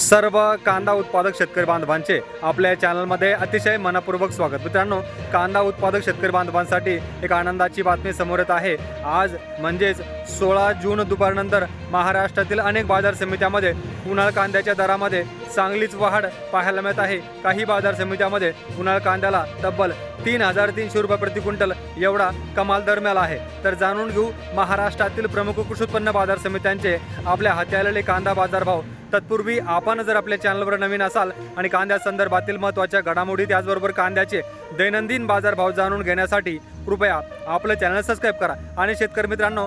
सर्व कांदा उत्पादक शेतकरी बांधवांचे आपल्या चॅनलमध्ये अतिशय मनपूर्वक स्वागत. मित्रांनो कांदा उत्पादक शेतकरी बांधवांसाठी एक आनंदाची बातमी समोर येत आहे. आज म्हणजेच सोळा जून दुपारनंतर महाराष्ट्रातील अनेक बाजार समित्यामध्ये उन्हाळ कांद्याच्या दरामध्ये चांगलीच वाढ पाहायला मिळत आहे. काही बाजार समित्यामध्ये उन्हाळ कांद्याला तब्बल तीन हजार तीनशे रुपये प्रति क्विंटल एवढा कमाल दर मिळाला आहे. तर जाणून घेऊ महाराष्ट्रातील प्रमुख कृषी उत्पन्न बाजार समित्यांचे आपल्या हाती आलेले कांदा बाजारभाव. तत्पूर्वी आपण जर आपल्या चॅनलवर नवीन असाल आणि कांद्या संदर्भातील महत्त्वाच्या घडामोडी त्याचबरोबर कांद्याचे दैनंदिन बाजारभाव जाणून घेण्यासाठी कृपया आपलं चॅनल सबस्क्राईब करा. आणि शेतकरी मित्रांनो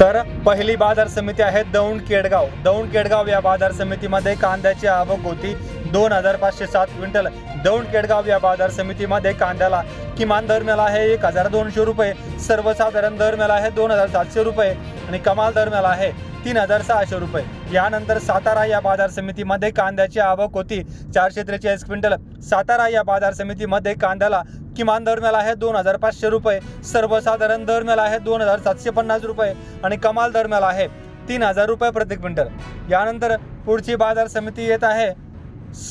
तर पहिली बाजार समिती आहे दौंड केडगाव. दौंड केडगाव या बाजार समितीमध्ये कांद्याची आवक होती दोन हजार पाचशे सात क्विंटल. दौंड केडगाव या बाजार समितीमध्ये कांद्याला किमान दर मिळाला आहे एक हजार दोनशे रुपये सर्वसाधारण दर मिळाला आहे दोन हजार सातशे रुपये आणि कमाल दर मिळाला आहे तीन हजार सहाशे रुपये. यानंतर सातारा या बाजार समितीमध्ये कांद्याची आवक होती. चारशे त्रेचाळीस क्विंटल. सातारा या बाजार समितीमध्ये कांद्याला किमान दर मिळाला आहे दोन हजार पाचशे रुपये. सर्वसाधारण दर मिळाला आहे दोन हजार सातशे पन्नास रुपये आणि कमाल दर मिळाला आहे तीन हजार रुपये प्रति क्विंटल. यानंतर पुढची बाजार समिती येत आहे.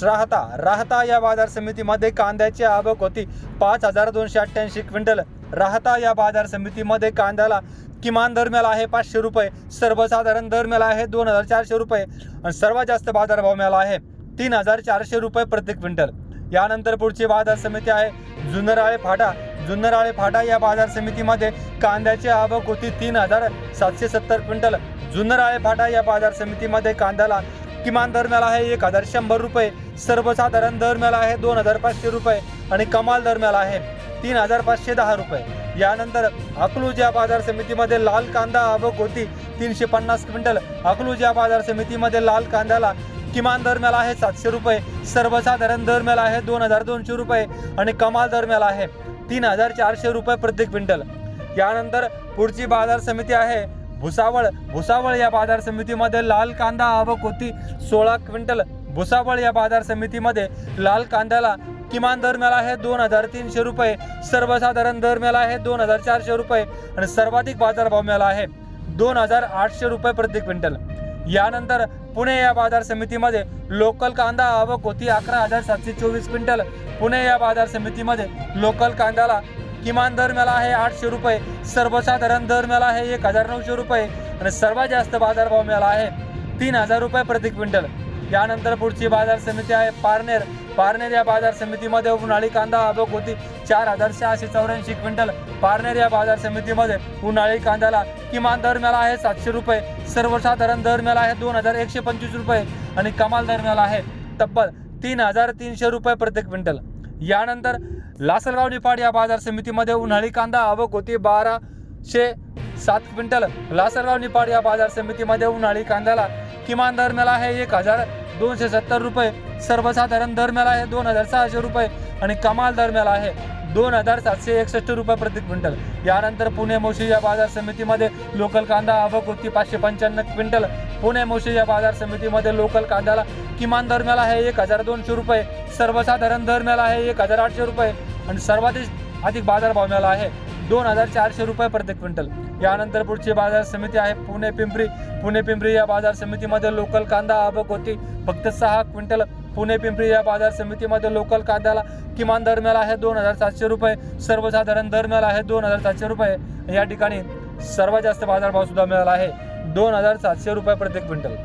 राहता राहता या बाजार समितीमध्ये कांद्याची आवक होती पाच हजार दोनशे अठ्ठ्याऐंशी क्विंटल. राहता या बाजार समितीमध्ये कांद्याला किमान दर मिळाला आहे पाचशे रुपये सर्वसाधारण दर मिळाला आहे दोन हजार चारशे रुपये आणि सर्वात जास्त बाजारभाव मिळाला आहे तीन हजार चारशे रुपये प्रति क्विंटल. यानंतर पुढची बाजार समिती आहे जुन्नराळे फाटा. जुन्नराळे फाटा या बाजार समितीमध्ये कांद्याची आवक होती तीन हजार सातशे सत्तर क्विंटल. जुन्नराळे फाटा या बाजार समितीमध्ये कांद्याला किमान दर मिळाला आहे एक हजार शंभर रुपये सर्वसाधारण दर मिळाला आहे दोन हजार पाचशे रुपये आणि कमाल दर मिळाला आहे तीन हजार पाचशे दहा रुपये. यानंतर अकलूज या बाजार समितीमध्ये लाल कांदा आवक होती. तीनशे पन्नास क्विंटल. अकलूज या बाजार समितीमध्ये लाल कांद्याला किमान दर मिळाला आहे सातशे रुपये. सर्वसाधारण दर मिळाला आहे दोन हजार दोनशे रुपये आणि कमाल दर मिळाला आहे तीन हजार चारशे रुपये प्रति क्विंटल. यानंतर पुढची बाजार समिती आहे भुसावळ. भुसावळ या बाजार समितीमध्ये लाल कांदा आवक होती सोळा क्विंटल. भुसावळ या बाजार समितीमध्ये लाल कांद्याला किमान दर मिळाला आहे दोन हजार तीनशे रुपये सर्वसाधारण दर मिळाला आहे दोन हजार चारशे रुपये आणि सर्वाधिक बाजारभाव मिळाला आहे दोन हजार आठशे रुपये प्रति क्विंटल. यानंतर पुणे या बाजार समितीमध्ये लोकल कांदा आवक होती अकरा हजार सातशे चोवीस क्विंटल. पुणे या बाजार समितीमध्ये लोकल कांद्याला किमान दर मिळाला आहे आठशे रुपये सर्वसाधारण दर मिळाला आहे एक हजार नऊशे रुपये आणि सर्वात जास्त बाजारभाव मिळाला आहे तीन हजार रुपये प्रति क्विंटल. यानंतर पुढची बाजार समिती आहे. पारनेर पारनेर या बाजार समितीमध्ये उन्हाळी कांदा आवक होती. चार हजार सहाशे चौऱ्याऐंशी क्विंटल. पारनेर या बाजार समितीमध्ये उन्हाळी कांद्याला किमान दर मिळाला आहे सातशे रुपये. सर्वसाधारण दर मिळाला आहे दोन हजार एकशे पंचवीस रुपये आणि कमाल दर मिळाला आहे तब्बल तीन हजार तीनशे रुपये प्रति क्विंटल. यानंतर लासलगाव निफाड या बाजार समितीमध्ये उन्हाळी कांदा आवक होती बाराशे सात क्विंटल. लासलगाव निफाड या बाजार समितीमध्ये उन्हाळी कांद्याला किमान दर मिळाला आहे एक हजार दोनशे सत्तर रुपये सर्वसाधारण दर मेला आहे दोन हजार सहाशे रुपये आणि कमाल दर मेला आहे दोन हजार सातशे एकसष्ट रुपये प्रति क्विंटल. यानंतर पुणे मोशी या बाजार समितीमध्ये लोकल कांदा आवक होती पाचशे पंच्याण्णव क्विंटल. पुणे मोशी या बाजार समितीमध्ये लोकल कांद्याला किमान दर मेला आहे एक हजार दोनशे रुपये. सर्वसाधारण दर मेला आहे एक हजार आठशे रुपये. आणि सर्वाधिक अधिक बाजारभाव मिळाला आहे. दोन हजार चारशे रुपये प्रति क्विंटल. यानंतर पुढची बाजार समिती आहे पुणे पिंपरी. पुणे पिंपरी या बाजार समितीमध्ये लोकल कांदा आवक होती. फक्त सहा क्विंटल पुणे पिंपरी या बाजार समितीमध्ये लोकल कांद्याला किमान दर मिळाला आहे दोन हजार सातशे रुपये. सर्वसाधारण दर मिळाला आहे दोन हजार सातशे रुपये. या ठिकाणी सर्वात जास्त बाजारभाव सुद्धा मिळाला आहे. दोन हजार सातशे रुपये प्रति क्विंटल.